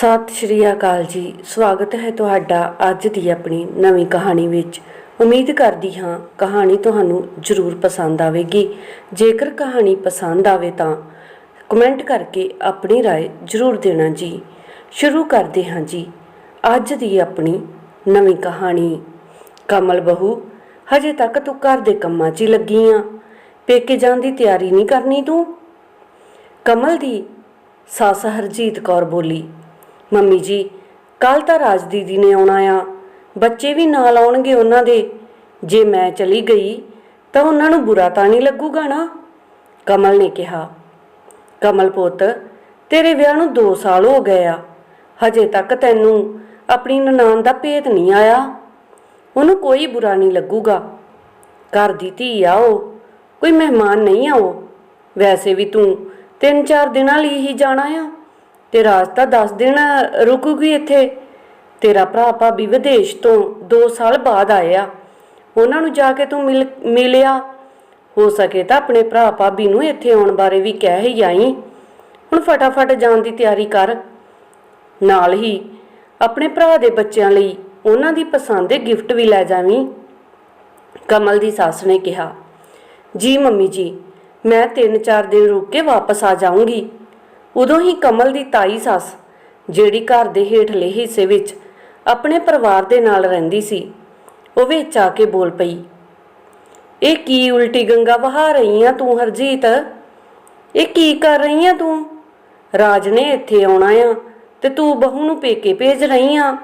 ਸਤਿ ਸ਼੍ਰੀ ਅਕਾਲ ਜੀ ਸਵਾਗਤ ਹੈ ਤੁਹਾਡਾ ਅੱਜ ਦੀ ਆਪਣੀ ਨਵੀਂ ਕਹਾਣੀ ਵਿੱਚ ਉਮੀਦ ਕਰਦੀ ਹਾਂ ਕਹਾਣੀ ਤੁਹਾਨੂੰ ਜ਼ਰੂਰ ਪਸੰਦ ਆਵੇਗੀ ਜੇਕਰ ਕਹਾਣੀ ਪਸੰਦ ਆਵੇ ਤਾਂ ਕਮੈਂਟ ਕਰਕੇ ਆਪਣੀ رائے ਜ਼ਰੂਰ ਦੇਣਾ ਜੀ ਸ਼ੁਰੂ ਕਰਦੇ ਹਾਂ ਜੀ ਅੱਜ ਦੀ ਆਪਣੀ ਨਵੀਂ ਕਹਾਣੀ ਕਮਲ ਬਹੂ ਹਜੇ ਤੱਕ ਤੂੰ ਘਰ ਦੇ ਕੰਮਾਂ 'ਚ ਹੀ ਲੱਗੀ ਆ ਪੇਕੇ ਜਾਣ ਦੀ ਤਿਆਰੀ ਨਹੀਂ ਕਰਨੀ ਤੂੰ ਕਮਲ ਦੀ ਸੱਸ ਹਰਜੀਤ ਕੌਰ ਬੋਲੀ ਮੰਮੀ ਜੀ ਕੱਲ ਤਾਂ ਰਾਜ ਦੀਦੀ ਨੇ ਆਉਣਾ ਆ। ਬੱਚੇ ਵੀ ਨਾਲ ਆਉਣਗੇ ਉਹਨਾਂ ਦੇ। ਜੇ ਮੈਂ ਚਲੀ ਗਈ, ਤਾਂ ਉਹਨਾਂ ਨੂੰ ਬੁਰਾ ਤਾਂ ਨਹੀਂ ਲੱਗੂਗਾ ਨਾ? ਕਮਲ ਨੇ ਕਿਹਾ। ਕਮਲ ਪੁੱਤ, ਤੇਰੇ ਵਿਆਹ ਨੂੰ 2 ਸਾਲ ਹੋ ਗਏ ਆ। ਹਜੇ ਤੱਕ ਤੈਨੂੰ ਆਪਣੀ ਨਨਾਣ ਦਾ ਭੇਤ ਨਹੀਂ ਆਇਆ। ਉਹਨੂੰ ਕੋਈ ਬੁਰਾ ਨਹੀਂ ਲੱਗੂਗਾ। ਘਰ ਦੀ ਧੀ ਆ ਉਹ। ਕੋਈ ਮਹਿਮਾਨ ਨਹੀਂ ਆ ਉਹ। ਵੈਸੇ ਵੀ ਤੂੰ ਤਿੰਨ ਚਾਰ ਦਿਨਾਂ ਲਈ ਹੀ ਜਾਣਾ ਆ। ਤੇ ਰਾਜ ਤਾਂ 10 ਦਿਨ ਰੁਕੂਗੀ ਇੱਥੇ? ਤੇਰਾ ਭਰਾ ਭਾਬੀ ਵਿਦੇਸ਼ ਤੋਂ 2 ਸਾਲ ਬਾਅਦ ਆਇਆ। ਉਹਨਾਂ ਨੂੰ ਜਾ ਕੇ ਤੂੰ ਮਿਲ, ਮਿਲਿਆ? ਹੋ ਸਕੇ ਤਾਂ ਆਪਣੇ ਭਰਾ ਭਾਬੀ ਨੂੰ ਇੱਥੇ ਆਉਣ ਬਾਰੇ ਵੀ ਕਹਿ ਹੀ ਆਈ। ਹੁਣ ਫਟਾਫਟ ਜਾਣ ਦੀ ਤਿਆਰੀ ਕਰ। ਨਾਲ ਹੀ ਆਪਣੇ ਭਰਾ ਦੇ ਬੱਚਿਆਂ ਲਈ ਉਹਨਾਂ ਦੀ ਪਸੰਦ ਦੇ ਗਿਫਟ ਵੀ ਲੈ ਜਾਵੀਂ। ਕਮਲ ਦੀ ਸੱਸ ਨੇ ਕਿਹਾ, ਜੀ ਮੰਮੀ ਜੀ, ਮੈਂ 3-4 ਦਿਨ ਰੁਕ ਕੇ ਵਾਪਸ ਆ ਜਾਊਂਗੀ। ਉਦੋਂ ਹੀ ਕਮਲ ਦੀ ਤਾਈ ਸੱਸ, ਜਿਹੜੀ ਘਰ ਦੇ ਹੇਠਲੇ ਹਿੱਸੇ ਵਿੱਚ ਆਪਣੇ ਪਰਿਵਾਰ ਦੇ ਨਾਲ ਰਹਿੰਦੀ ਸੀ, ਉਹ ਵਿੱਚ ਆ ਕੇ ਬੋਲ ਪਈ, ਇਹ ਕੀ ਉਲਟੀ ਗੰਗਾ ਵਹਾ ਰਹੀ ਆ ਤੂੰ ਹਰਜੀਤ? ਇਹ ਕੀ ਕਰ ਰਹੀ ਆ ਤੂੰ? ਰਾਜ ਨੇ ਇੱਥੇ ਆਉਣਾ ਆ ਤੇ ਤੂੰ ਬਹੂ ਨੂੰ ਪੇਕੇ ਭੇਜ ਰਹੀ ਆ।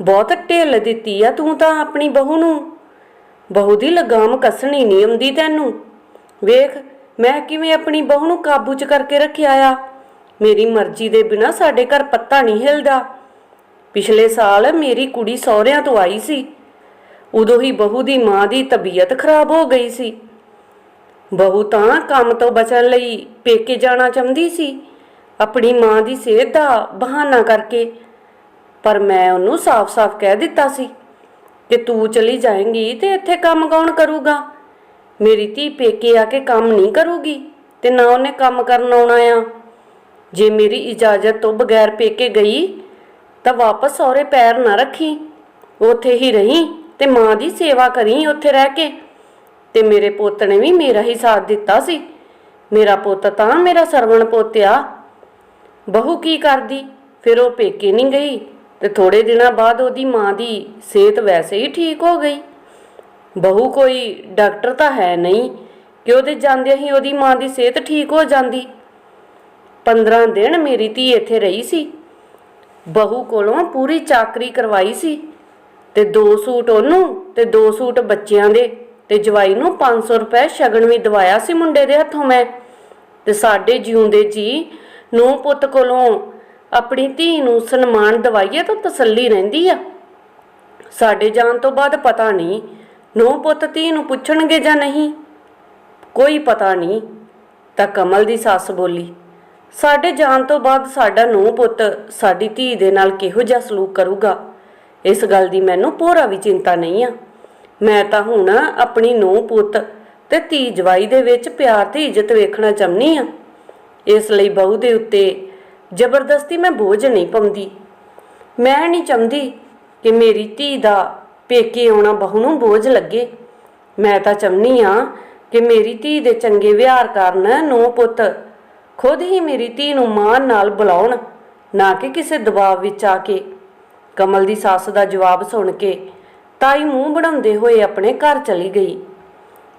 ਬਹੁਤ ਢਿੱਲ ਦਿੱਤੀ ਆ ਤੂੰ ਤਾਂ ਆਪਣੀ ਬਹੂ ਨੂੰ। ਬਹੂ ਦੀ ਲਗਾਮ ਕੱਸਣੀ ਨਹੀਂ ਆਉਂਦੀ ਤੈਨੂੰ। ਵੇਖ ਮੈਂ ਕਿਵੇਂ ਆਪਣੀ ਬਹੂ ਨੂੰ ਕਾਬੂ 'ਚ ਕਰਕੇ ਰੱਖਿਆ ਆ? ਮੇਰੀ ਮਰਜ਼ੀ ਦੇ ਬਿਨਾ ਸਾਡੇ ਘਰ ਪੱਤਾ ਨਹੀਂ ਹਿਲਦਾ। ਪਿਛਲੇ ਸਾਲ ਮੇਰੀ ਕੁੜੀ ਸਹੁਰਿਆਂ ਤੋਂ ਆਈ ਸੀ। ਉਦੋਂ ਹੀ ਬਹੂ ਦੀ ਮਾਂ ਦੀ ਤਬੀਅਤ ਖਰਾਬ ਹੋ ਗਈ ਸੀ। ਬਹੂ ਤਾਂ ਕੰਮ ਤੋਂ ਬਚਣ ਲਈ ਪੇਕੇ ਜਾਣਾ ਚਾਹੁੰਦੀ ਸੀ। ਆਪਣੀ ਮਾਂ ਦੀ ਸਿਹਤ ਦਾ ਬਹਾਨਾ ਕਰਕੇ। ਪਰ ਮੈਂ ਉਹਨੂੰ ਸਾਫ਼-ਸਾਫ਼ ਕਹਿ ਦਿੱਤਾ ਸੀ ਕਿ ਤੂੰ ਚਲੀ ਜਾਏਂਗੀ ਤੇ ਇੱਥੇ ਕੰਮ ਕੌਣ ਕਰੂਗਾ? ਮੇਰੀ ਧੀ ਪੇਕੇ ਆ ਕੇ ਕੰਮ ਨਹੀਂ ਕਰੂਗੀ ਤੇ ਨਾ ਉਹਨੇ ਕੰਮ ਕਰਨ ਆਉਣਾ ਆ। ਜੇ ਮੇਰੀ ਇਜਾਜ਼ਤ ਤੋਂ ਬਗੈਰ ਪੇਕੇ ਗਈ, ਤਾਂ ਵਾਪਸ ਸਹੁਰੇ ਪੈਰ ਨਾ ਰੱਖੀ। ਉੱਥੇ ਹੀ ਰਹੀ ਤੇ ਮਾਂ ਦੀ ਸੇਵਾ ਕਰੀ ਉੱਥੇ ਰਹਿ ਕੇ। ਤੇ ਮੇਰੇ ਪੁੱਤ ਨੇ ਵੀ ਮੇਰਾ ਹੀ ਸਾਥ ਦਿੱਤਾ ਸੀ। ਮੇਰਾ ਪੁੱਤ ਤਾਂ ਮੇਰਾ ਸਰਵਣ ਪੋਤਿਆ। ਬਹੂ ਕੀ ਕਰਦੀ? ਫਿਰ ਉਹ ਪੇਕੇ ਨਹੀਂ ਗਈ ਤੇ ਥੋੜੇ ਦਿਨਾਂ ਬਾਅਦ ਉਹਦੀ ਮਾਂ ਦੀ ਸਿਹਤ ਵੈਸੇ ਹੀ ਠੀਕ ਹੋ ਗਈ। ਬਹੂ ਕੋਈ ਡਾਕਟਰ ਤਾਂ ਹੈ ਨਹੀਂ, ਕਿ ਉਹਦੇ ਜਾਂਦਿਆਂ ਹੀ ਉਹਦੀ ਮਾਂ ਦੀ ਸਿਹਤ ਠੀਕ ਹੋ ਜਾਂਦੀ। 15 ਦਿਨ ਮੇਰੀ ਧੀ ਇੱਥੇ ਰਹੀ ਸੀ। ਬਹੂ ਕੋਲੋਂ ਪੂਰੀ ਚਾਕਰੀ ਕਰਵਾਈ ਸੀ ਤੇ ਦੋ ਸੂਟ ਉਹਨੂੰ ਤੇ ਦੋ ਸੂਟ ਬੱਚਿਆਂ ਦੇ ਤੇ ਜਵਾਈ ਨੂੰ 500 ਰੁਪਏ ਸ਼ਗਨ ਵੀ ਦਵਾਇਆ ਸੀ ਮੁੰਡੇ ਦੇ ਹੱਥੋਂ ਮੈਂ। ਤੇ ਸਾਡੇ ਜਿਉਂਦੇ ਜੀ ਨੂੰ ਪੁੱਤ ਕੋਲੋਂ ਆਪਣੀ ਧੀ ਨੂੰ ਸਨਮਾਨ ਦਵਾਈਏ ਤਾਂ ਤਸੱਲੀ ਰਹਿੰਦੀ ਆ। ਸਾਡੇ ਜਾਣ ਤੋਂ ਬਾਅਦ ਪਤਾ ਨਹੀਂ ਨੂੰ ਪੁੱਤ ਧੀ ਨੂੰ ਪੁੱਛਣਗੇ ਜਾਂ ਨਹੀਂ? ਕੋਈ ਪਤਾ ਨਹੀਂ। ਤਾਂ ਕਮਲ ਦੀ ਸੱਸ ਬੋਲੀ, ਸਾਡੇ ਜਾਣ ਤੋਂ ਬਾਅਦ ਸਾਡਾ ਨੂੰ ਪੁੱਤ ਸਾਡੀ ਧੀ ਦੇ ਨਾਲ ਕਿਹੋ ਜਿਹਾ ਸਲੂਕ ਕਰੂਗਾ? ਇਸ ਗੱਲ ਦੀ ਮੈਨੂੰ ਪੂਰਾ ਵੀ ਚਿੰਤਾ ਨਹੀਂ ਆ। ਮੈਂ ਤਾਂ ਹੁਣ ਆਪਣੀ ਨੂੰ ਪੁੱਤ ਤੇ ਧੀ ਜਵਾਈ ਦੇ ਵਿੱਚ ਪਿਆਰ ਤੇ ਇੱਜ਼ਤ ਵੇਖਣਾ ਚਾਹੁੰਨੀ ਆ। ਇਸ ਲਈ ਬਹੂ ਦੇ ਉੱਤੇ ਜ਼ਬਰਦਸਤੀ ਮੈਂ ਬੋਝ ਨਹੀਂ ਪਾਉਂਦੀ। ਮੈਂ ਨਹੀਂ ਚਾਹੁੰਦੀ ਕਿ ਮੇਰੀ ਧੀ ਦਾ ਪੇਕੇ ਆਉਣਾ ਬਹੂ ਨੂੰ ਬੋਝ ਲੱਗੇ। ਮੈਂ ਤਾਂ ਚਾਹੁੰਨੀ ਆ ਕਿ ਮੇਰੀ ਧੀ ਦੇ ਚੰਗੇ ਵਿਹਾਰ ਕਾਰਨ ਨੋ ਪੁੱਤ ਖੁਦ ਹੀ ਮੇਰੀ ਧੀ ਨੂੰ ਮਾਂ ਨਾਲ ਬੁਲਾਉਣ, ਨਾ ਕਿ ਕਿਸੇ ਦਬਾਅ ਵਿੱਚ ਆ ਕੇ। ਕਮਲ ਦੀ ਸੱਸ ਦਾ ਜਵਾਬ ਸੁਣ ਕੇ ਤਾਈ ਮੂੰਹ ਬਣਾਉਂਦੇ ਹੋਏ ਆਪਣੇ ਘਰ ਚਲੀ ਗਈ।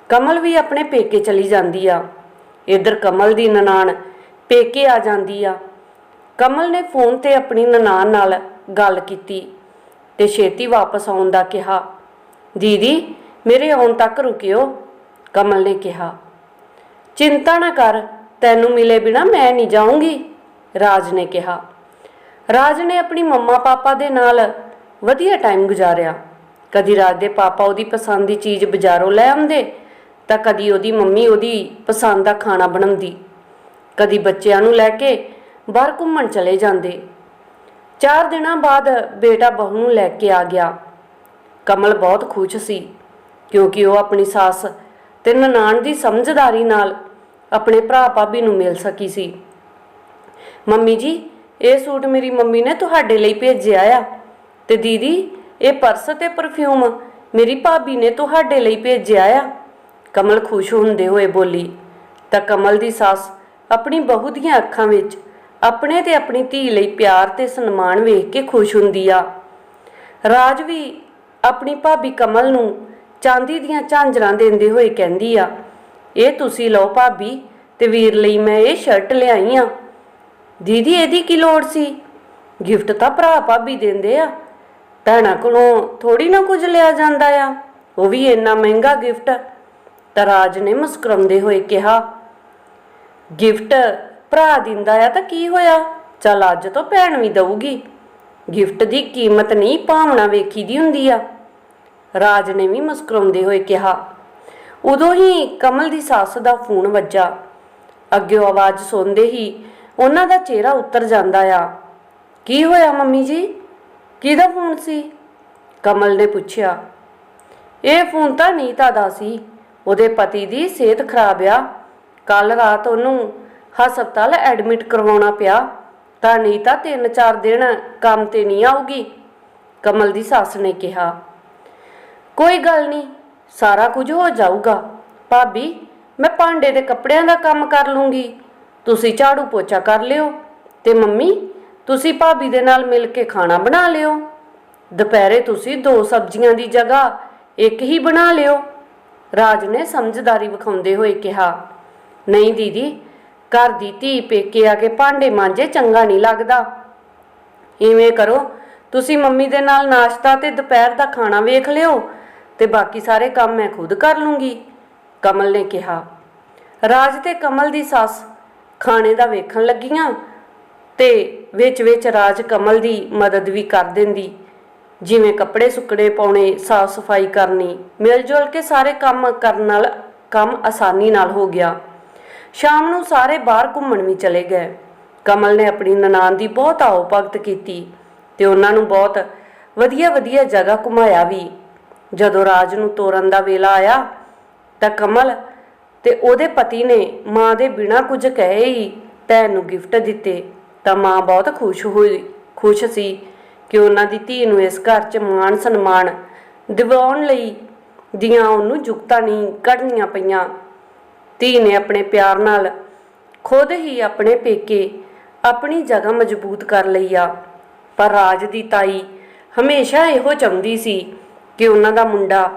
ਕਮਲ ਵੀ ਆਪਣੇ ਪੇਕੇ ਚਲੀ ਜਾਂਦੀ ਆ। ਇਧਰ ਕਮਲ ਦੀ ਨਨਾਣ ਪੇਕੇ ਆ ਜਾਂਦੀ ਆ। ਕਮਲ ਨੇ ਫੋਨ ਤੇ ਆਪਣੀ ਨਨਾਣ ਨਾਲ ਗੱਲ ਕੀਤੀ। ਤੇ ਛੇਤੀ ਵਾਪਸ ਆਉਣ ਦਾ ਕਿਹਾ। ਦੀਦੀ, ਮੇਰੇ ਆਉਣ ਤੱਕ ਰੁਕਿਓ, ਕਮਲ ਨੇ ਕਿਹਾ। ਚਿੰਤਾ ਨਾ ਕਰ, ਤੈਨੂੰ ਮਿਲੇ ਬਿਨਾ ਮੈਂ ਨਹੀਂ ਜਾਊਂਗੀ, ਰਾਜ ਨੇ ਕਿਹਾ। ਰਾਜ ਨੇ ਆਪਣੀ ਮੰਮਾ ਪਾਪਾ ਦੇ ਨਾਲ ਵਧੀਆ ਟਾਈਮ ਗੁਜ਼ਾਰਿਆ। ਕਦੀ ਰਾਜ ਦੇ ਪਾਪਾ ਉਹਦੀ ਪਸੰਦ ਦੀ ਚੀਜ਼ ਬਾਜ਼ਾਰੋਂ ਲੈ ਆਉਂਦੇ, ਤਾਂ ਕਦੀ ਉਹਦੀ ਮੰਮੀ ਉਹਦੀ ਪਸੰਦ ਦਾ ਖਾਣਾ ਬਣਾਉਂਦੀ। ਕਦੀ ਬੱਚਿਆਂ ਨੂੰ ਲੈ ਕੇ ਬਾਹਰ ਘੁੰਮਣ ਚਲੇ ਜਾਂਦੇ। ਚਾਰ ਦਿਨਾਂ ਬਾਅਦ ਬੇਟਾ ਬਹੂ ਨੂੰ ਲੈ ਕੇ ਆ ਗਿਆ। ਕਮਲ ਬਹੁਤ ਖੁਸ਼ ਸੀ, ਕਿਉਂਕਿ ਉਹ ਆਪਣੀ ਸੱਸ ਤੇ ਨਨਾਣ ਦੀ ਸਮਝਦਾਰੀ ਨਾਲ ਆਪਣੇ ਭਰਾ ਭਾਬੀ ਨੂੰ ਮਿਲ ਸਕੀ ਸੀ। ਮੰਮੀ ਜੀ, ਇਹ ਸੂਟ ਮੇਰੀ ਮੰਮੀ ਨੇ ਤੁਹਾਡੇ ਲਈ ਭੇਜਿਆ ਆ ਤੇ ਦੀਦੀ, ਇਹ ਪਰਸ ਤੇ ਪਰਫਿਊਮ ਮੇਰੀ ਭਾਬੀ ਨੇ ਤੁਹਾਡੇ ਲਈ ਭੇਜਿਆ ਆ। ਕਮਲ ਖੁਸ਼ ਹੁੰਦੇ ਹੋਏ ਬੋਲੀ। ਤਾਂ ਕਮਲ ਦੀ ਸੱਸ ਆਪਣੀ ਬਹੂ ਦੀਆਂ ਅੱਖਾਂ ਵਿੱਚ ਆਪਣੇ ਤੇ ਆਪਣੀ ਧੀ ਲਈ ਪਿਆਰ ਤੇ ਸਨਮਾਨ ਵੇਖ ਕੇ ਖੁਸ਼ ਹੁੰਦੀ ਆ। ਰਾਜ ਵੀ ਆਪਣੀ ਭਾਬੀ ਕਮਲ ਨੂੰ ਚਾਂਦੀ ਦੀਆਂ ਝਾਂਜਰਾਂ ਦਿੰਦੇ ਹੋਏ ਕਹਿੰਦੀ ਆ, ਇਹ ਤੁਸੀਂ ਲਓ ਭਾਬੀ ਤੇ ਵੀਰ ਲਈ ਮੈਂ ਇਹ ਸ਼ਰਟ ਲਿਆਈ ਆ। ਦੀਦੀ, ਇਹਦੀ ਕੀ ਲੋੜ ਸੀ? ਗਿਫਟ ਤਾਂ ਭਰਾ ਭਾਬੀ ਦਿੰਦੇ ਆ। ਭੈਣਾਂ ਕੋਲੋਂ ਥੋੜੀ ਨਾ ਕੁਝ ਲਿਆ ਜਾਂਦਾ ਆ। ਉਹ ਵੀ ਇੰਨਾ ਮਹਿੰਗਾ ਗਿਫਟ ਤਾਂ ਰਾਜ ਨੇ ਮੁਸਕਰਾਉਂਦੇ ਹੋਏ ਕਿਹਾ। ਗਿਫਟ ਭਰਾ ਦਿੰਦਾ ਆ ਤਾਂ ਕੀ ਹੋਇਆ? ਚੱਲ ਅੱਜ ਤੋਂ ਭੈਣ ਵੀ ਦਊਗੀ। ਗਿਫਟ ਦੀ ਕੀਮਤ ਨਹੀਂ, ਭਾਵਨਾ ਵੇਖੀ ਦੀ ਹੁੰਦੀ ਆ। ਰਾਜ ਨੇ ਵੀ ਮੁਸਕਰਾਉਂਦੇ ਹੋਏ ਕਿਹਾ। ਉਦੋਂ ਹੀ ਕਮਲ ਦੀ ਸੱਸ ਦਾ ਫੋਨ ਵੱਜਾ। ਅੱਗਿਓਂ ਆਵਾਜ਼ ਸੁਣਦੇ ਹੀ ਉਹਨਾਂ ਦਾ ਚਿਹਰਾ ਉੱਤਰ ਜਾਂਦਾ ਆ। ਕੀ ਹੋਇਆ ਮੰਮੀ ਜੀ? ਕਿਹਦਾ ਫੋਨ ਸੀ? ਕਮਲ ਨੇ ਪੁੱਛਿਆ। ਇਹ ਫੋਨ ਤਾਂ ਨੀਤਾ ਦਾ ਸੀ। ਉਹਦੇ ਪਤੀ ਦੀ ਸਿਹਤ ਖਰਾਬ ਆ। ਕੱਲ ਰਾਤ ਉਹਨੂੰ ਹਸਪਤਾਲ ਐਡਮਿਟ ਕਰਵਾਉਣਾ ਪਿਆ। ਤਾਂ ਨਹੀਂ ਤਾਂ ਤਿੰਨ ਚਾਰ ਦਿਨ ਕੰਮ ਤੇ ਨਹੀਂ ਆਊਗੀ, ਕਮਲ ਦੀ ਸੱਸ ਨੇ ਕਿਹਾ। ਕੋਈ ਗੱਲ ਨਹੀਂ, ਸਾਰਾ ਕੁਝ ਹੋ ਜਾਊਗਾ। ਭਾਬੀ, ਮੈਂ ਭਾਂਡੇ ਤੇ ਕੱਪੜਿਆਂ ਦਾ ਕੰਮ ਕਰ ਲੂੰਗੀ। ਤੁਸੀਂ ਝਾੜੂ ਪੋਚਾ ਕਰ ਲਿਓ ਤੇ ਮੰਮੀ, ਤੁਸੀਂ ਭਾਬੀ ਦੇ ਨਾਲ ਮਿਲ ਕੇ ਖਾਣਾ ਬਣਾ ਲਿਓ। ਦੁਪਹਿਰੇ ਤੁਸੀਂ ਦੋ ਸਬਜ਼ੀਆਂ ਦੀ ਜਗ੍ਹਾ ਇੱਕ ਹੀ ਬਣਾ ਲਿਓ। ਰਾਜ ਨੇ ਸਮਝਦਾਰੀ ਵਿਖਾਉਂਦੇ ਹੋਏ ਕਿਹਾ, ਨਹੀਂ ਦੀਦੀ ਘਰ ਦੀ ਧੀ ਪੇਕੇ ਆ ਕੇ ਭਾਂਡੇ ਮਾਂਜੇ, ਚੰਗਾ ਨਹੀਂ ਲੱਗਦਾ। ਇਵੇਂ ਕਰੋ। ਤੁਸੀਂ ਮੰਮੀ ਦੇ ਨਾਲ ਨਾਸ਼ਤਾ ਤੇ ਦੁਪਹਿਰ ਦਾ ਖਾਣਾ ਵੇਖ ਲਿਓ ਤੇ ਬਾਕੀ ਸਾਰੇ ਕੰਮ ਮੈਂ ਖੁਦ ਕਰ ਲੂੰਗੀ, ਕਮਲ ਨੇ ਕਿਹਾ। ਰਾਜ ਤੇ ਕਮਲ ਦੀ ਸੱਸ ਖਾਣੇ ਦਾ ਵੇਖਣ ਲੱਗੀਆਂ ਤੇ ਵਿੱਚ ਵਿੱਚ ਰਾਜ ਕਮਲ ਦੀ ਮਦਦ ਵੀ ਕਰ ਦਿੰਦੀ। ਜਿਵੇਂ ਕੱਪੜੇ ਸੁੱਕਣੇ ਪਾਉਣੇ, ਸਾਫ਼ ਸਫ਼ਾਈ ਕਰਨੀ ਮਿਲ ਜੁਲ ਕੇ ਸਾਰੇ ਕੰਮ ਕਰਨ ਨਾਲ, ਕੰਮ ਆਸਾਨੀ ਨਾਲ ਹੋ ਗਿਆ। ਸ਼ਾਮ ਨੂੰ ਸਾਰੇ ਬਾਹਰ ਘੁੰਮਣ ਵੀ ਚਲੇ ਗਏ। ਕਮਲ ਨੇ ਆਪਣੀ ਨਨਾਣ ਦੀ ਬਹੁਤ ਆਓ ਭਗਤ ਕੀਤੀ ਤੇ ਉਹਨਾਂ ਨੂੰ ਬਹੁਤ ਵਧੀਆ ਵਧੀਆ ਜਗ੍ਹਾ ਘੁਮਾਇਆ ਵੀ। ਜਦੋਂ ਰਾਜ ਨੂੰ ਤੋਰਨ ਦਾ ਵੇਲਾ ਆਇਆ ਤਾਂ ਕਮਲ ਤੇ ਉਹਦੇ ਪਤੀ ਨੇ ਮਾਂ ਦੇ ਬਿਨਾਂ ਕੁਝ ਕਹੇ ਹੀ ਭੈਣ ਨੂੰ ਗਿਫਟ ਦਿੱਤੇ। ਤਾਂ ਮਾਂ ਬਹੁਤ ਖੁਸ਼ ਹੋਈ, ਖੁਸ਼ ਸੀ ਕਿ ਉਹਨਾਂ ਦੀ ਧੀ ਨੂੰ ਇਸ ਘਰ 'ਚ ਮਾਣ ਸਨਮਾਨ ਦਿਵਾਉਣ ਲਈ ਦੀਆਂ ਉਹਨੂੰ ਜੁਗਤਾਂ ਨਹੀਂ ਕੱਢਣੀਆਂ ਪਈਆਂ। ਧੀ ਨੇ ਆਪਣੇ ਪਿਆਰ ਨਾਲ ਖੁਦ ਹੀ ਆਪਣੇ ਪੇਕੇ ਆਪਣੀ ਜਗ੍ਹਾ ਮਜ਼ਬੂਤ ਕਰ ਲਈ ਆ। ਪਰ ਰਾਜ ਦੀ ਤਾਈ ਹਮੇਸ਼ਾ ਇਹੋ ਚਾਹੁੰਦੀ ਸੀ ਕਿ ਉਹਨਾਂ ਦਾ ਮੁੰਡਾ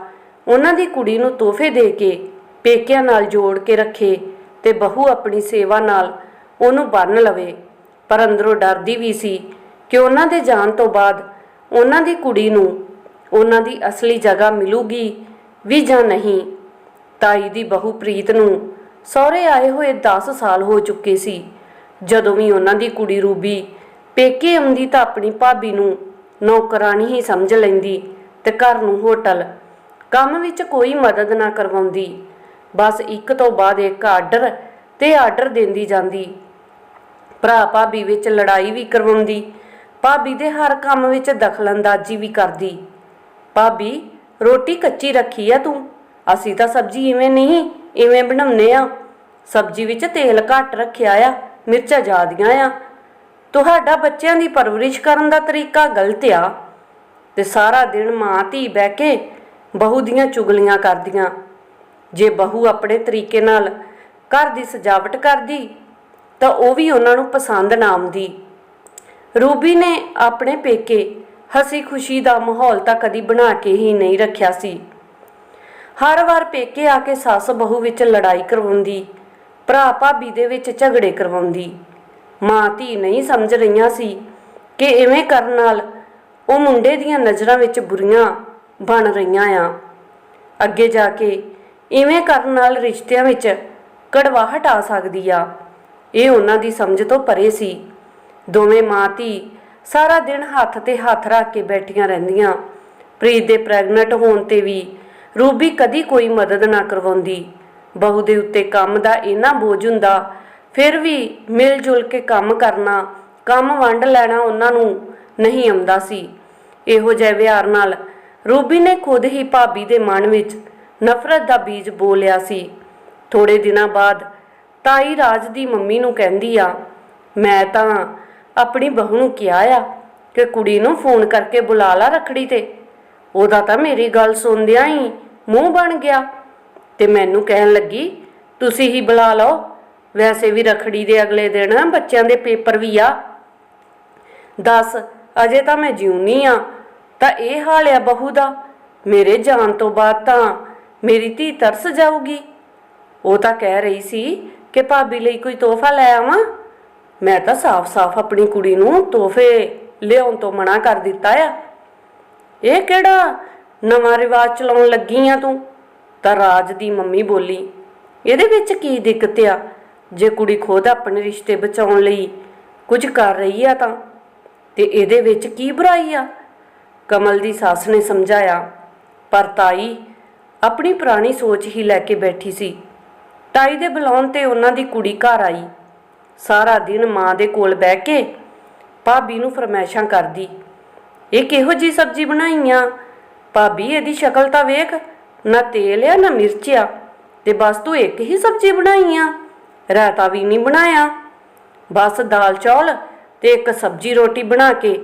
ਉਹਨਾਂ ਦੀ ਕੁੜੀ ਨੂੰ ਤੋਹਫੇ ਦੇ ਕੇ ਪੇਕਿਆਂ ਨਾਲ ਜੋੜ ਕੇ ਰੱਖੇ ਤੇ ਬਹੂ ਆਪਣੀ ਸੇਵਾ ਨਾਲ ਉਹਨੂੰ ਬੰਨ ਲਵੇ। ਪਰ ਅੰਦਰੋਂ ਡਰਦੀ ਵੀ ਸੀ ਕਿ ਉਹਨਾਂ ਦੇ ਜਾਣ ਤੋਂ ਬਾਅਦ ਉਹਨਾਂ ਦੀ ਕੁੜੀ ਨੂੰ ਉਹਨਾਂ ਦੀ ਅਸਲੀ ਜਗ੍ਹਾ ਮਿਲੂਗੀ ਵੀ ਜਾਂ ਨਹੀਂ। ਤਾਈ ਦੀ ਬਹੂ ਪ੍ਰੀਤ ਨੂੰ ਸਹੁਰੇ ਆਏ ਹੋਏ 10 ਸਾਲ ਹੋ ਚੁੱਕੇ ਸੀ। ਜਦੋਂ ਵੀ ਉਹਨਾਂ ਦੀ ਕੁੜੀ ਰੂਬੀ ਪੇਕੇ ਆਉਂਦੀ ਤਾਂ ਆਪਣੀ ਭਾਬੀ ਨੂੰ ਨੌਕਰਾਨੀ ਹੀ ਸਮਝ ਲੈਂਦੀ ਤੇ ਘਰ ਨੂੰ ਹੋਟਲ, ਕੰਮ ਵਿੱਚ ਕੋਈ ਮਦਦ ਨਾ ਕਰਵਾਉਂਦੀ। ਬਸ ਇੱਕ ਤੋਂ ਬਾਅਦ ਇੱਕ ਆਰਡਰ ਤੇ ਆਰਡਰ ਦਿੰਦੀ ਜਾਂਦੀ। ਭਰਾ ਭਾਬੀ ਵਿੱਚ ਲੜਾਈ ਵੀ ਕਰਵਾਉਂਦੀ, ਭਾਬੀ ਦੇ ਹਰ ਕੰਮ ਵਿੱਚ ਦਖਲਅੰਦਾਜ਼ੀ ਵੀ ਕਰਦੀ। ਭਾਬੀ, ਰੋਟੀ ਕੱਚੀ ਰੱਖੀ ਆ ਤੂੰ? ਅਸੀਂ ਤਾਂ ਸਬਜ਼ੀ ਇਵੇਂ ਨਹੀਂ ਇਵੇਂ ਬਣਾਉਂਦੇ ਆ। ਸਬਜ਼ੀ ਵਿੱਚ ਤੇਲ ਘੱਟ ਰੱਖਿਆ ਆ, ਮਿਰਚਾਂ ਜ਼ਿਆਦੀਆਂ ਆ। ਤੁਹਾਡਾ ਬੱਚਿਆਂ ਦੀ ਪਰਵਰਿਸ਼ ਕਰਨ ਦਾ ਤਰੀਕਾ ਗਲਤ ਆ। ਤੇ ਸਾਰਾ ਦਿਨ ਮਾਂ ਧੀ ਬਹਿ ਕੇ ਬਹੂ ਦੀਆਂ ਚੁਗਲੀਆਂ ਕਰਦੀਆਂ। ਜੇ ਬਹੂ ਆਪਣੇ ਤਰੀਕੇ ਨਾਲ ਘਰ ਦੀ ਸਜਾਵਟ ਕਰਦੀ, ਤਾਂ ਉਹ ਵੀ ਉਹਨਾਂ ਨੂੰ ਪਸੰਦ ਨਾ ਆਉਂਦੀ। ਰੂਬੀ ਨੇ ਆਪਣੇ ਪੇਕੇ ਹਸੀ ਖੁਸ਼ੀ ਦਾ ਮਾਹੌਲ ਤਾਂ ਕਦੀ ਬਣਾ ਕੇ ਹੀ ਨਹੀਂ ਰੱਖਿਆ ਸੀ। ਹਰ ਵਾਰ ਪੇਕੇ ਆ ਕੇ ਸੱਸ ਬਹੂ ਵਿੱਚ ਲੜਾਈ ਕਰਵਾਉਂਦੀ, ਭਰਾ ਭਾਬੀ ਦੇ ਵਿੱਚ ਝਗੜੇ ਕਰਵਾਉਂਦੀ। ਮਾਂ ਧੀ ਨਹੀਂ ਸਮਝ ਰਹੀਆਂ ਸੀ ਕਿ ਇਵੇਂ ਕਰਨ ਨਾਲ ਉਹ ਮੁੰਡੇ ਦੀਆਂ ਨਜ਼ਰਾਂ ਵਿੱਚ ਬੁਰੀਆਂ ਬਣ ਰਹੀਆਂ ਆ। ਅੱਗੇ ਜਾ ਕੇ ਇਵੇਂ ਕਰਨ ਨਾਲ ਰਿਸ਼ਤਿਆਂ ਵਿੱਚ ਕੜਵਾਹਟ ਆ ਸਕਦੀ ਆ। ਇਹ ਉਹਨਾਂ ਦੀ ਸਮਝ ਤੋਂ ਪਰੇ ਸੀ। ਦੋਵੇਂ ਮਾਂ ਧੀ ਸਾਰਾ ਦਿਨ ਹੱਥ ਤੇ ਹੱਥ ਰੱਖ ਕੇ ਬੈਠੀਆਂ ਰਹਿੰਦੀਆਂ। ਪ੍ਰੀਤ ਦੇ ਪ੍ਰੈਗਨੈਂਟ ਹੋਣ ਤੇ ਵੀ ਰੂਬੀ ਕਦੀ ਕੋਈ ਮਦਦ ਨਾ ਕਰਵਾਉਂਦੀ। ਬਹੂ ਦੇ ਉੱਤੇ ਕੰਮ ਦਾ ਇੰਨਾ ਬੋਝ ਹੁੰਦਾ, ਫਿਰ ਵੀ ਮਿਲ ਜੁਲ ਕੇ ਕੰਮ ਕਰਨਾ, ਕੰਮ ਵੰਡ ਲੈਣਾ ਉਹਨਾਂ ਨੂੰ ਨਹੀਂ ਆਉਂਦਾ ਸੀ। ਇਹੋ ਜਿਹੇ ਵਿਹਾਰ ਨਾਲ ਰੂਬੀ ਨੇ ਖੁਦ ਹੀ ਭਾਬੀ ਦੇ ਮਨ ਵਿੱਚ ਨਫ਼ਰਤ ਦਾ ਬੀਜ ਬੋਲਿਆ ਸੀ। ਥੋੜੇ ਦਿਨਾਂ ਬਾਅਦ ਤਾਈ ਰਾਜ ਦੀ ਮੰਮੀ ਨੂੰ ਕਹਿੰਦੀ ਆ, ਮੈਂ ਤਾਂ ਆਪਣੀ ਬਹੂ ਨੂੰ ਕਿਹਾ ਆ ਕਿ ਕੁੜੀ ਨੂੰ ਫੋਨ ਕਰਕੇ ਬੁਲਾ ਲਾ ਰਖੜੀ ਤੇ। ਉਹਦਾ ਤਾਂ ਮੇਰੀ ਗੱਲ ਸੁਣਦਿਆਂ ਹੀ ਮੂੰਹ ਬਣ ਗਿਆ ਤੇ ਮੈਨੂੰ ਕਹਿਣ ਲੱਗੀ, ਤੁਸੀਂ ਹੀ ਬੁਲਾ ਲਓ। ਵੈਸੇ ਵੀ ਰਖੜੀ ਦੇ ਅਗਲੇ ਦਿਨ ਬੱਚਿਆਂ ਦੇ ਪੇਪਰ ਵੀ ਆ। ਦੱਸ, ਅਜੇ ਤਾਂ ਮੈਂ ਜਿਉਣੀ ਆ। ਤਾਂ ਇਹ ਹਾਲ ਆ ਬਹੂ ਦਾ। ਮੇਰੇ ਜਾਣ ਤੋਂ ਬਾਅਦ ਤਾਂ ਮੇਰੀ ਧੀ ਤਰਸ ਜਾਊਗੀ। ਉਹ ਤਾਂ ਕਹਿ ਰਹੀ ਸੀ ਕਿ ਭਾਬੀ ਲਈ ਕੋਈ ਤੋਹਫਾ ਲੈ ਆਵਾਂ। ਮੈਂ ਤਾਂ ਸਾਫ਼-ਸਾਫ਼ ਆਪਣੀ ਕੁੜੀ ਨੂੰ ਤੋਹਫੇ ਲਿਆਉਣ ਤੋਂ ਮਨਾ ਕਰ ਦਿੱਤਾ ਆ। ਇਹ ਕਿਹੜਾ ਨਵਾਂ ਰਿਵਾਜ ਚਲਾਉਣ ਲੱਗੀ ਆ ਤੂੰ? ਤਾਂ ਰਾਜ ਦੀ ਮੰਮੀ ਬੋਲੀ, ਇਹਦੇ ਵਿੱਚ ਕੀ ਦਿੱਕਤ ਆ? ਜੇ ਕੁੜੀ ਖੁਦ ਆਪਣੇ ਰਿਸ਼ਤੇ ਬਚਾਉਣ ਲਈ ਕੁਝ ਕਰ ਰਹੀ ਆ ਤਾਂ, ਤੇ ਇਹਦੇ ਵਿੱਚ ਕੀ ਬੁਰਾਈ ਆ? ਕਮਲ ਦੀ ਸੱਸ ਨੇ ਸਮਝਾਇਆ, ਪਰ ਤਾਈ ਆਪਣੀ ਪੁਰਾਣੀ ਸੋਚ ਹੀ ਲੈ ਕੇ ਬੈਠੀ ਸੀ। ਤਾਈ ਦੇ ਬੁਲਾਉਣ ਤੇ ਉਹਨਾਂ ਦੀ ਕੁੜੀ ਘਰ ਆਈ। ਸਾਰਾ ਦਿਨ ਮਾਂ ਦੇ ਕੋਲ ਬਹਿ ਕੇ ਭਾਬੀ ਨੂੰ ਫਰਮਾਇਸ਼ਾਂ ਕਰਦੀ। ਇਹ ਕਿਹੋ ਜੀ ਸਬਜ਼ੀ ਬਣਾਈ ਆ ਭਾਬੀ, ਇਹਦੀ ਸ਼ਕਲ ਤਾਂ ਵੇਖ। ਨਾ ਤੇਲ ਆ, ਨਾ ਮਿਰਚ ਆ। ਤੇ ਬਸ ਤੂੰ ਇੱਕ ਹੀ ਸਬਜ਼ੀ ਬਣਾਈ ਆ। ਰਾਇਤਾ ਵੀ ਨਹੀਂ ਬਣਾਇਆ। ਬਸ ਦਾਲ ਚੌਲ ਤੇ ਇੱਕ ਸਬਜ਼ੀ ਰੋਟੀ ਬਣਾ ਕੇ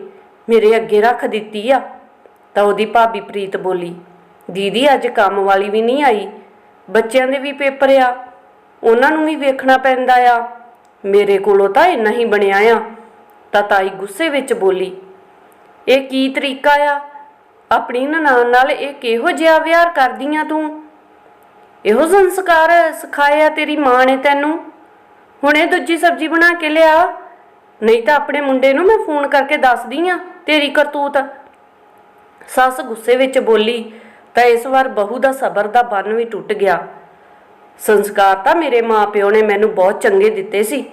ਮੇਰੇ ਅੱਗੇ ਰੱਖ ਦਿੱਤੀ ਆ। ਤਾਂ ਉਹਦੀ ਭਾਬੀ ਪ੍ਰੀਤ ਬੋਲੀ, ਦੀਦੀ, ਅੱਜ ਕੰਮ ਵਾਲੀ ਵੀ ਨਹੀਂ ਆਈ। ਬੱਚਿਆਂ ਦੇ ਵੀ ਪੇਪਰ ਆ। ਉਹਨਾਂ ਨੂੰ ਵੀ ਵੇਖਣਾ ਪੈਂਦਾ ਆ। ਮੇਰੇ ਕੋਲੋਂ ਤਾਂ ਇੰਨਾ ਹੀ ਬਣਿਆ ਆ। ਤਾਂ ਤਾਈ ਗੁੱਸੇ ਵਿੱਚ ਬੋਲੀ ਇਹ ਕੀ ਤਰੀਕਾ ਆ? ਆਪਣੀ ਨਨਾਣ ਨਾਲ ਇਹ ਕਿਹੋ ਜਿਹਾ ਵਿਹਾਰ ਕਰਦੀਆਂ ਤੂੰ? ਇਹੋ ਸੰਸਕਾਰ ਸਿਖਾਇਆ ਤੇਰੀ ਮਾਂ ਨੇ ਤੈਨੂੰ? ਹੁਣੇ ਦੂਜੀ ਸਬਜ਼ੀ ਬਣਾ ਕੇ ਲਿਆ? ਨਹੀਂ ਤਾਂ ਆਪਣੇ ਮੁੰਡੇ ਨੂੰ ਮੈਂ ਫੋਨ ਕਰਕੇ ਦੱਸਦੀ ਆ, ਤੇਰੀ ਕਰਤੂਤ। ਸੱਸ ਗੁੱਸੇ ਵਿੱਚ ਬੋਲੀ, ਤਾਂ ਇਸ ਵਾਰ ਬਹੂ ਦਾ ਸਬਰ ਦਾ ਬੰਨ ਵੀ ਟੁੱਟ ਗਿਆ। ਸੰਸਕਾਰ ਤਾਂ ਮੇਰੇ ਮਾਪਿਓ ਨੇ ਮੈਨੂੰ ਬਹੁਤ ਚੰਗੇ ਦਿੱਤੇ ਸੀ।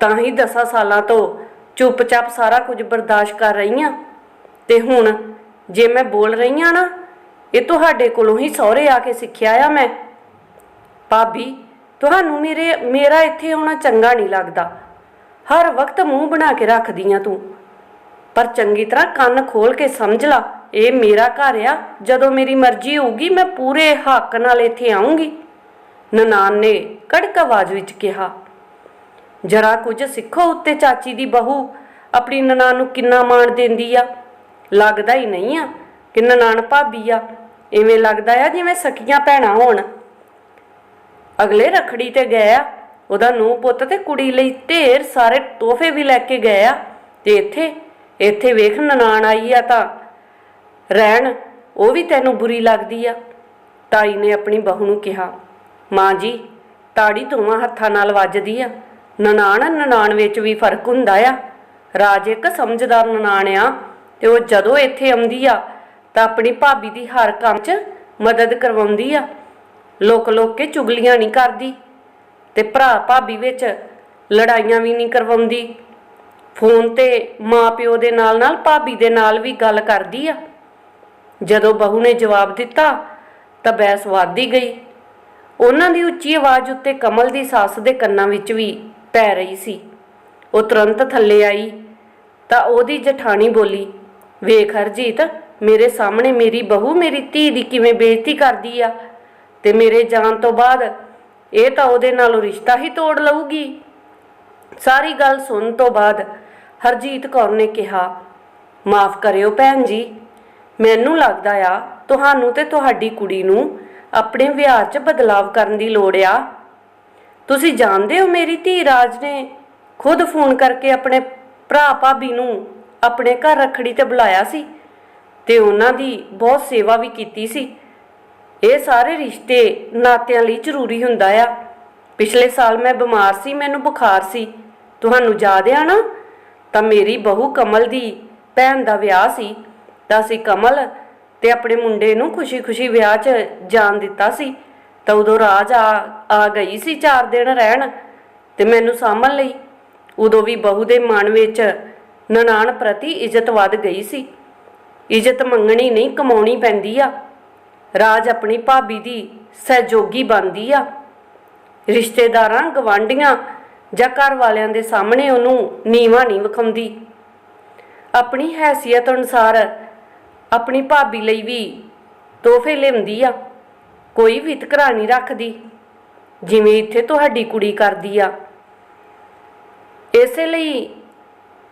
ਤਾਂ ਹੀ 10 ਸਾਲਾਂ ਤੋਂ ਚੁੱਪਚਾਪ ਸਾਰਾ ਕੁਝ ਬਰਦਾਸ਼ਤ ਕਰ ਰਹੀ ਆ। ਤੇ ਹੁਣ ਜੇ ਮੈਂ ਬੋਲ ਰਹੀ ਆ ਨਾ, ਇਹ ਤੁਹਾਡੇ ਕੋਲੋਂ ਹੀ ਸਹੁਰੇ ਆ ਕੇ ਸਿੱਖਿਆ ਆ ਮੈਂ। ਭਾਬੀ, ਤੁਹਾਨੂੰ ਮੇਰੇ, ਮੇਰਾ ਇੱਥੇ ਆਉਣਾ ਚੰਗਾ ਨਹੀਂ ਲੱਗਦਾ। ਹਰ ਵਕਤ ਮੂੰਹ ਬਣਾ ਕੇ ਰੱਖਦੀ ਆ ਤੂੰ। ਪਰ ਚੰਗੀ ਤਰ੍ਹਾਂ ਕੰਨ ਖੋਲ ਕੇ ਸਮਝ ਲਾ, ਇਹ ਮੇਰਾ ਘਰ ਆ, ਜਦੋਂ ਮੇਰੀ ਮਰਜ਼ੀ ਹੋਊਗੀ ਮੈਂ ਪੂਰੇ ਹੱਕ ਨਾਲ ਇੱਥੇ ਆਉਂਗੀ ਨਨਾਨ ਨੇ ਕੜਕ ਆਵਾਜ਼ ਵਿੱਚ ਕਿਹਾ, ਜਰਾ ਕੁਝ ਸਿੱਖੋ ਉੱਤੇ ਚਾਚੀ ਦੀ ਬਹੂ, ਆਪਣੀ ਨਨਾਨ ਨੂੰ ਕਿੰਨਾ ਮਾਣ ਦਿੰਦੀ ਆ। ਲੱਗਦਾ ਹੀ ਨਹੀਂ ਆ ਕਿ ਨਨਾਣ ਭਾਬੀ ਆ। ਇਵੇਂ ਲੱਗਦਾ ਆ ਜਿਵੇਂ ਸਕੀਆਂ ਭੈਣਾਂ ਹੋਣ। ਅਗਲੇ ਰਖੜੀ ਤੇ ਗਏ ਆ। ਉਹਦਾ ਨੂੰ ਪੁੱਤ ਤੇ ਕੁੜੀ ਲਈ ਢੇਰ ਸਾਰੇ ਤੋਹਫੇ ਵੀ ਲੈ ਕੇ ਗਏ ਆ। ਤੇ ਇੱਥੇ ਇੱਥੇ ਵੇਖ ਨਨਾਣ ਆਈ ਆ ਤਾਂ। ਰਹਿਣ, ਉਹ ਵੀ ਤੈਨੂੰ ਬੁਰੀ ਲੱਗਦੀ ਆ। ਤਾਈ ਨੇ ਆਪਣੀ ਬਹੂ ਨੂੰ ਕਿਹਾ, ਮਾਂ ਜੀ, ਤਾੜੀ ਦੋਵਾਂ ਹੱਥਾਂ ਨਾਲ ਵੱਜਦੀ ਆ। ਨਨਾਣ ਨਨਾਣ ਵਿੱਚ ਵੀ ਫ਼ਰਕ ਹੁੰਦਾ ਆ। ਰਾਜ ਇੱਕ ਸਮਝਦਾਰ ਨਨਾਣ ਆ। ਤੇ ਉਹ ਜਦੋਂ ਇੱਥੇ ਆਉਂਦੀ ਆ, ਤਾਂ ਆਪਣੀ ਭਾਬੀ ਦੀ ਹਰ ਕੰਮ 'ਚ ਮਦਦ ਕਰਵਾਉਂਦੀ ਆ। ਲੋਕ ਲੋਕ ਕੇ ਚੁਗਲੀਆਂ ਨਹੀਂ ਕਰਦੀ ਤੇ ਭਰਾ ਭਾਬੀ ਵਿੱਚ ਲੜਾਈਆਂ ਵੀ ਨਹੀਂ ਕਰਵਾਉਂਦੀ। ਫੋਨ ਤੇ ਮਾਪਿਓ ਦੇ ਨਾਲ ਨਾਲ ਭਾਬੀ ਦੇ ਨਾਲ ਵੀ ਗੱਲ ਕਰਦੀ ਆ। ਜਦੋਂ ਬਹੂ ਨੇ ਜਵਾਬ ਦਿੱਤਾ, ਤਾਂ ਬਹਿਸ ਵੱਧਦੀ ਗਈ। ਉਹਨਾਂ ਦੀ ਉੱਚੀ ਆਵਾਜ਼ ਉੱਤੇ ਕਮਲ ਦੀ ਸੱਸ ਦੇ ਕੰਨਾਂ ਵਿੱਚ ਵੀ ਪੈ ਰਹੀ ਸੀ। ਉਹ ਤੁਰੰਤ ਥੱਲੇ ਆਈ, ਤਾਂ ਉਹਦੀ ਜਠਾਣੀ ਬੋਲੀ ਵੇਖ ਹਰਜੀਤ, ਮੇਰੇ ਸਾਹਮਣੇ ਮੇਰੀ ਬਹੂ ਮੇਰੀ ਧੀ ਦੀ ਕਿਵੇਂ ਬੇਇੱਜ਼ਤੀ ਕਰਦੀ ਆ? ਤੇ ਮੇਰੇ ਜਾਣ ਤੋਂ ਬਾਅਦ ਇਹ ਤਾਂ ਉਹਦੇ ਨਾਲ ਰਿਸ਼ਤਾ ਹੀ ਤੋੜ ਲਊਗੀ। ਸਾਰੀ ਗੱਲ ਸੁਣਨ ਤੋਂ ਬਾਅਦ ਹਰਜੀਤ ਕੌਰ ਨੇ ਕਿਹਾ, ਮਾਫ ਕਰਿਓ ਭੈਣ ਜੀ, ਮੈਨੂੰ ਲੱਗਦਾ ਆ ਤੁਹਾਨੂੰ ਤੇ ਤੁਹਾਡੀ ਕੁੜੀ ਨੂੰ ਆਪਣੇ ਵਿਆਹ 'ਚ ਬਦਲਾਵ ਕਰਨ ਦੀ ਲੋੜ ਆ। ਤੁਸੀਂ ਜਾਣਦੇ ਹੋ ਮੇਰੀ ਧੀ ਰਾਜ ਨੇ ਖੁਦ ਫੋਨ ਕਰਕੇ ਆਪਣੇ ਭਰਾ ਭਾਬੀ ਨੂੰ ਆਪਣੇ ਘਰ ਰੱਖੜੀ ਤੇ ਬੁਲਾਇਆ ਸੀ ਤੇ ਉਹਨਾਂ ਦੀ ਬਹੁਤ ਸੇਵਾ ਵੀ ਕੀਤੀ ਸੀ। ਇਹ ਸਾਰੇ ਰਿਸ਼ਤੇ ਨਾਤਿਆਂ ਲਈ ਜ਼ਰੂਰੀ ਹੁੰਦਾ ਆ। ਪਿਛਲੇ ਸਾਲ ਮੈਂ ਬਿਮਾਰ ਸੀ, ਮੈਨੂੰ ਬੁਖਾਰ ਸੀ। ਤੁਹਾਨੂੰ ਯਾਦ ਆ ਨਾ? ਤਾਂ ਮੇਰੀ ਬਹੂ ਕਮਲ ਦੀ ਭੈਣ ਦਾ ਵਿਆਹ ਸੀ। ਤਾਂ ਅਸੀਂ ਕਮਲ ਤੇ ਆਪਣੇ ਮੁੰਡੇ ਨੂੰ ਖੁਸ਼ੀ-ਖੁਸ਼ੀ ਵਿਆਹ 'ਚ ਜਾਣ ਦਿੱਤਾ ਸੀ। ਤਾਂ ਉਦੋਂ ਰਾਜ ਆ ਆ ਗਈ ਸੀ 4 ਦਿਨ ਰਹਿਣ ਤੇ ਮੈਨੂੰ ਸਾਂਭਣ ਲਈ। ਉਦੋਂ ਵੀ ਬਹੂ ਦੇ ਮਨ ਵਿੱਚ ਨਨਾਣ ਪ੍ਰਤੀ ਇੱਜ਼ਤ ਵੱਧ ਗਈ ਸੀ। ਇੱਜ਼ਤ ਮੰਗਣੀ ਨਹੀਂ, ਕਮਾਉਣੀ ਪੈਂਦੀ ਆ। ਰਾਜ ਆਪਣੀ ਭਾਬੀ ਦੀ ਸਹਿਯੋਗੀ ਬਣਦੀ ਆ। ਰਿਸ਼ਤੇਦਾਰਾਂ, ਗਵਾਂਢੀਆਂ ਜਾਂ ਘਰ ਵਾਲਿਆਂ ਦੇ ਸਾਹਮਣੇ ਉਹਨੂੰ ਨੀਵਾ ਨਹੀਂ ਵਿਖਾਉਂਦੀ। ਆਪਣੀ ਹੈਸੀਅਤ ਅਨੁਸਾਰ ਆਪਣੀ ਭਾਬੀ ਲਈ ਵੀ ਤੋਹਫੇ ਲਿਆਉਂਦੀ ਆ। ਕੋਈ ਵਿਤਕਰਾ ਨਹੀਂ ਰੱਖਦੀ, ਜਿਵੇਂ ਇੱਥੇ ਤੁਹਾਡੀ ਕੁੜੀ ਕਰਦੀ ਆ। ਇਸੇ ਲਈ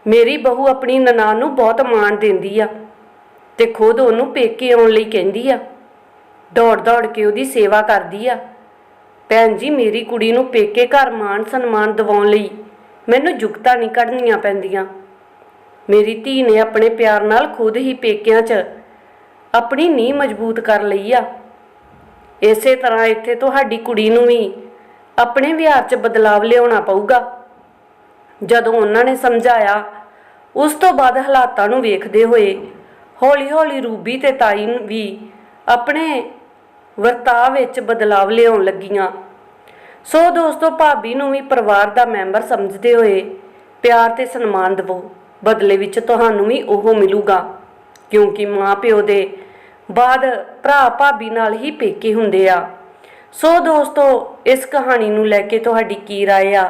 ਮੇਰੀ ਬਹੂ ਆਪਣੀ ਨਨਾਣ ਨੂੰ ਬਹੁਤ ਮਾਣ ਦਿੰਦੀ ਆ ਤੇ ਖੁਦ ਉਹਨੂੰ ਪੇਕੇ ਆਉਣ ਲਈ ਕਹਿੰਦੀ ਆ। ਦੌੜ ਦੌੜ ਕੇ ਉਹਦੀ ਸੇਵਾ ਕਰਦੀ ਆ। ਭੈਣ ਜੀ, ਮੇਰੀ ਕੁੜੀ ਨੂੰ ਪੇਕੇ ਘਰ ਮਾਣ ਸਨਮਾਨ ਦਿਵਾਉਣ ਲਈ ਮੈਨੂੰ ਜੁਗਤਾਂ ਨਹੀਂ ਕੱਢਣੀਆਂ ਪੈਂਦੀਆਂ। ਮੇਰੀ ਧੀ ਨੇ ਆਪਣੇ ਪਿਆਰ ਨਾਲ ਖੁਦ ਹੀ ਪੇਕਿਆਂ 'ਚ ਆਪਣੀ ਨੀਂਹ ਮਜ਼ਬੂਤ ਕਰ ਲਈ ਆ। ਇਸੇ ਤਰ੍ਹਾਂ ਇੱਥੇ ਤੁਹਾਡੀ ਕੁੜੀ ਨੂੰ ਵੀ ਆਪਣੇ ਵਿਹਾਰ 'ਚ ਬਦਲਾਵ ਲਿਆਉਣਾ ਪਊਗਾ। ਜਦੋਂ ਉਹਨਾਂ ਨੇ ਸਮਝਾਇਆ ਉਸ ਤੋਂ ਬਾਅਦ ਹਾਲਾਤਾਂ ਨੂੰ ਵੇਖਦੇ ਹੋਏ ਹੌਲੀ-ਹੌਲੀ ਰੂਬੀ ਤੇ ਤਾਈ ਨੂੰ ਵੀ ਆਪਣੇ ਵਰਤਾਅ ਵਿੱਚ ਬਦਲਾਵ ਲਿਆਉਣ ਲੱਗੀਆਂ ਸੋ ਦੋਸਤੋ ਭਾਬੀ ਨੂੰ ਵੀ ਪਰਿਵਾਰ ਦਾ ਮੈਂਬਰ ਸਮਝਦੇ ਹੋਏ ਪਿਆਰ ਤੇ ਸਨਮਾਨ ਦਿਵੋ ਬਦਲੇ ਵਿੱਚ ਤੁਹਾਨੂੰ ਵੀ ਉਹ ਮਿਲੂਗਾ ਕਿਉਂਕਿ ਮਾਂ ਪਿਓ ਦੇ ਬਾਅਦ ਭਰਾ ਭਾਬੀ ਨਾਲ ਹੀ ਪੇਕੇ ਹੁੰਦੇ ਆ ਸੋ ਦੋਸਤੋ ਇਸ ਕਹਾਣੀ ਨੂੰ ਲੈ ਕੇ ਤੁਹਾਡੀ ਕੀ رائے ਆ